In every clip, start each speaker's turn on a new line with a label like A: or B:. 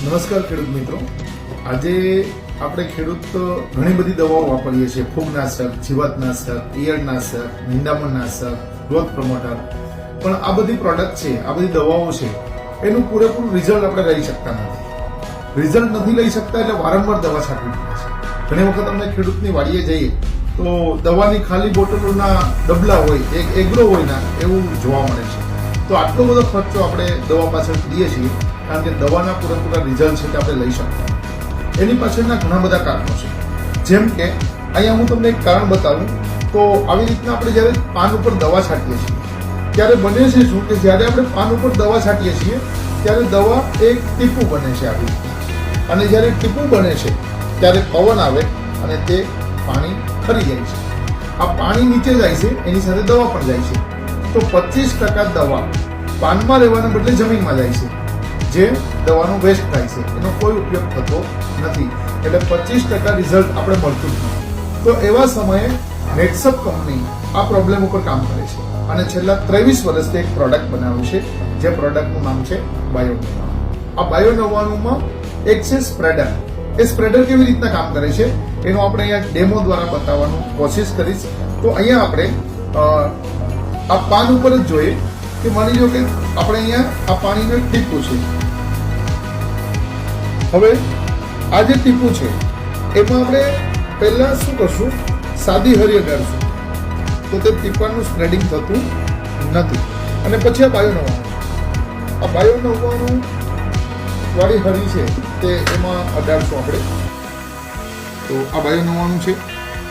A: નમસ્કાર ખેડૂત મિત્રો. આજે આપણે ખેડૂત ઘણી બધી દવાઓ વાપરીએ છીએ. ફૂગનાશક, જીવાતનાશક, ઈયળનાશક, નિંદામણનાશક, ગ્રોથ પ્રમોટર. પણ આ બધી પ્રોડક્ટ છે, આ બધી દવાઓ છે, એનું પૂરેપૂરું રિઝલ્ટ આપણે લઈ શકતા નથી. રિઝલ્ટ નથી લઈ શકતા એટલે વારંવાર દવા છાંટવી પડે છે. ઘણી વખત અમને ખેડૂતની વાડીએ જઈએ તો દવાની ખાલી બોટલોના ડબલા હોય, એક એગ્રો હોય ના, એવું જોવા મળે છે. તો આટલો બધો ખર્ચો આપણે દવા પાછળ કરીએ છીએ. કારણ કે દવાના પૂરેપૂરા રિઝલ્ટ છે તે આપણે લઈ શકતા એની પાછળના ઘણા બધા કારણો છે. જેમ કે, અહીંયા હું તમને એક કારણ બતાવું, તો આવી રીતના આપણે જ્યારે પાન ઉપર દવા છાંટીએ છીએ, ત્યારે બને છે શું કે જ્યારે આપણે પાન ઉપર દવા છાંટીએ છીએ, ત્યારે દવા એક ટીપું બને છે આવી અને જ્યારે ટીપું બને છે, ત્યારે પવન આવે અને તે પાણી ખરી જાય છે. આ પાણી નીચે જાય છે, એની સાથે દવા પણ જાય છે. તો પચીસ ટકા દવા પાનમાં રહેવાના બદલે જમીનમાં જાય છે. જે દવાનો વેસ્ટ થાય છે, એનો કોઈ ઉપયોગ થતો નથી. એટલે પચીસ ટકા રિઝલ્ટ આપણે મળતું નથી. તો એવા સમયે નેટસપ કંપની આ પ્રોબ્લેમ ઉપર કામ કરે છે. અને છેલ્લા ત્રેવીસ વર્ષથી એક પ્રોડક્ટ બનાવ્યું છે, જે પ્રોડક્ટનું નામ છે બાયો આ બાયો નવ્વાણુંમાં એક છે સ્પ્રેડર એ સ્પ્રેડર કેવી રીતના કામ કરે છે, એનો આપણે અહીંયા ડેમો દ્વારા બતાવવાનું કોશિશ કરીશ. તો અહીંયા આપણે આ પાન ઉપર જ જોઈએ કે માની લો કે આપણે અહીંયા આ પાણીનું ટીપું છે. હવે આ જે ટીપું છે. એમાં આપણે પહેલાં શું કરશું? સાદી હરી અડાડશું તો તે ટીપાનું સ્પ્રેડિંગ થતું નથી. અને પછી આ બાયો નવ્વાણું આ બાયો નવ્વાણું વાળી હરી છે તે એમાં અડાડશું આપણે. તો આ બાયો નવ્વાણું છે.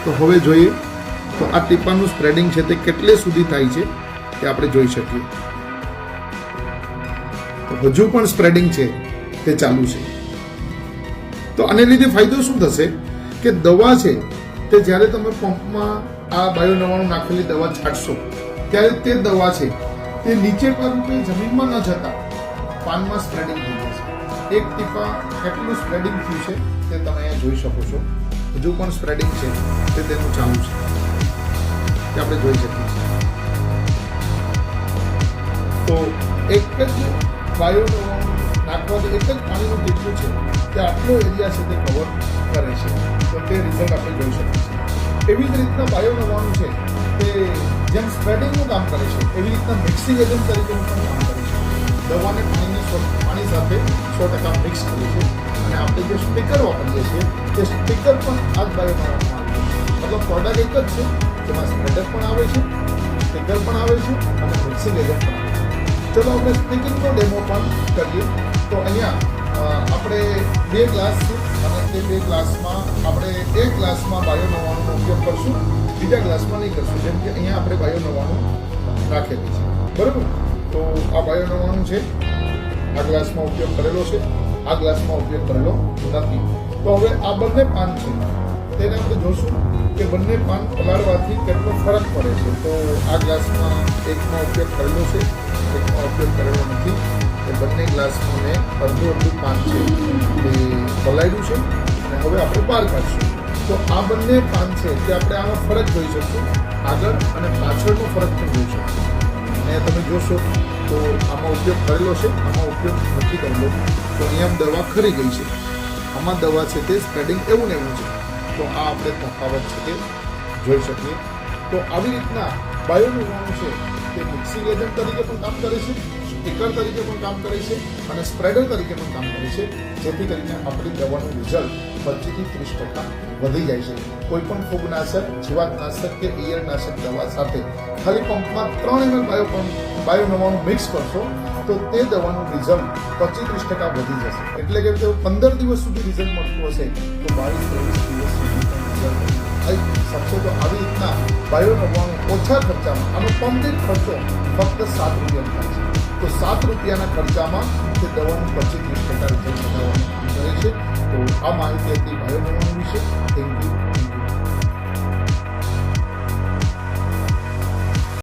A: તો હવે જોઈએ. તો આ ટીપાનું સ્પ્રેડિંગ છે તે કેટલે સુધી થાય છે તે આપણે જોઈ શકીએ. હજુ પણ સ્પ્રેડિંગ છે તે ચાલુ છે. તો આને લીધે ફાયદો શું થશે? કે દવા છે તે જ્યારે તમે પંપમાં આ બાયો નવાણું નાખેલી દવા છાંટશો, ત્યારે તે દવા છે તે નીચે પર જમીનમાં ન જતા પાનમાં સ્પ્રેડિંગ થઈ જશે. એક ટીપા કેટલું સ્પ્રેડિંગ થયું છે તે તમે અહીંયા જોઈ શકો છો. હજુ પણ સ્પ્રેડિંગ છે તે તેનું ચાલુ છે. તે આપણે જોઈ શકીએ છીએ. તો એક જ બાયો નાખવાથી એક જ પાણીનું ટીપું છે તે આટલો એરિયા છે તે કવર કરે છે. તો તે રિઝલ્ટ આપણે જોઈ શકીએ છીએ. એવી જ રીતના બાયો નવાનું છે તે જેમ સ્પ્રેડિંગનું કામ કરે છે, એવી રીતના મિક્સિંગ એજન્ટ તરીકેનું પણ કામ કરે છે. દવાને પાણીને પાણી સાથે સો ટકા મિક્સ કરીએ છીએ અને આપણે જે સ્પીકર વાપરીએ છીએ, તે સ્પીકર પણ આ જ બાયો નવાનું મતલબ પ્રોડક્ટ એક જ છે, જેમાં સ્પ્રેડર પણ આવે છે સ્પીકર પણ આવે છે અને મિક્સિંગ એજન્ટ પણ આવે છે. ચલો આપણે સ્પીકિંગનો ડેમો પણ કરીએ. તો અહીંયા આપણે બે ગ્લાસ અને તે બે ક્લાસમાં આપણે એક ગ્લાસમાં બાયો નવાણુંનો ઉપયોગ કરશું. બીજા ગ્લાસમાં નહીં કરશું. જેમ કે અહીંયા આપણે બાયો નવાણું રાખેલી છે. બરાબર? તો આ બાયો નવાણું છે. આ ગ્લાસમાં ઉપયોગ કરેલો છે. આ ગ્લાસમાં ઉપયોગ કરેલો નથી. તો હવે આ બંને પાન છે. તેને આપણે જોશું. કે બંને પાન પલાળવાથી કેટલો ફરક પડે છે? તો આ ગ્લાસમાં એકમાં ઉપયોગ કરેલો છે એકમાં ઉપયોગ કરેલો નથી. એ બંને ગ્લાસમાં મેં અડધું અડધું પાન છે એ પલાળ્યું છે અને હવે આપણે બહાર કાઢશું. તો આ બંને પાન છે તે આપણે આમાં ફરક જોઈ શકશું. આગળ અને પાછળનો ફરક પણ જોઈ શકશું. અને તમે જોશો તો આમાં ઉપયોગ કરેલો છે, આમાં ઉપયોગ નથી કરેલો. તો અહીંયા દવા ખરી ગઈ છે. આમાં દવા છે તે સ્પ્રેડિંગ એવું ને એવું છે. તો આ આપણે તફાવત છે તે જોઈ શકીએ. તો આવી રીતના બાયોનું છે તે મિક્સિંગ એજન્ટ તરીકે પણ કામ કરે છે, સ્ટીકર તરીકે પણ કામ કરે છે અને સ્પ્રેડર તરીકે પણ કામ કરે છે, જેથી કરીને આપણી દવાનું રિઝલ્ટ પચીસથી ત્રીસ ટકા વધી જાય છે. કોઈ પણ ફૂગનાશક, જીવાતનાશક કે ઈયળનાશક દવા સાથે ખાલી પંપમાં ત્રણ એમએલ બાયો બાયો નવાનું મિક્સ કરશો તો તે દવાનું રિઝલ્ટ પચીસ ત્રીસ ટકા વધી જશે. એટલે કે પંદર દિવસ સુધી રિઝલ્ટ મળતું હશે. તો બાવીસ ત્રેવીસ દિવસ સુધી રિઝલ્ટ આવી રીતના બાયો નવ્વાણું ઓછા ખર્ચામાં, આનો પંપ ખર્ચો ફક્ત સાત રૂપિયાનો થાય છે. તો સાત રૂપિયાના ખર્ચામાં તે દવાનું પચીસ ત્રીસ ટકા રિઝલ્ટ બનાવવાનું કામ કરે છે. તો આ માહિતી હતી બાયો નવ્વાણું વિશે. Thank you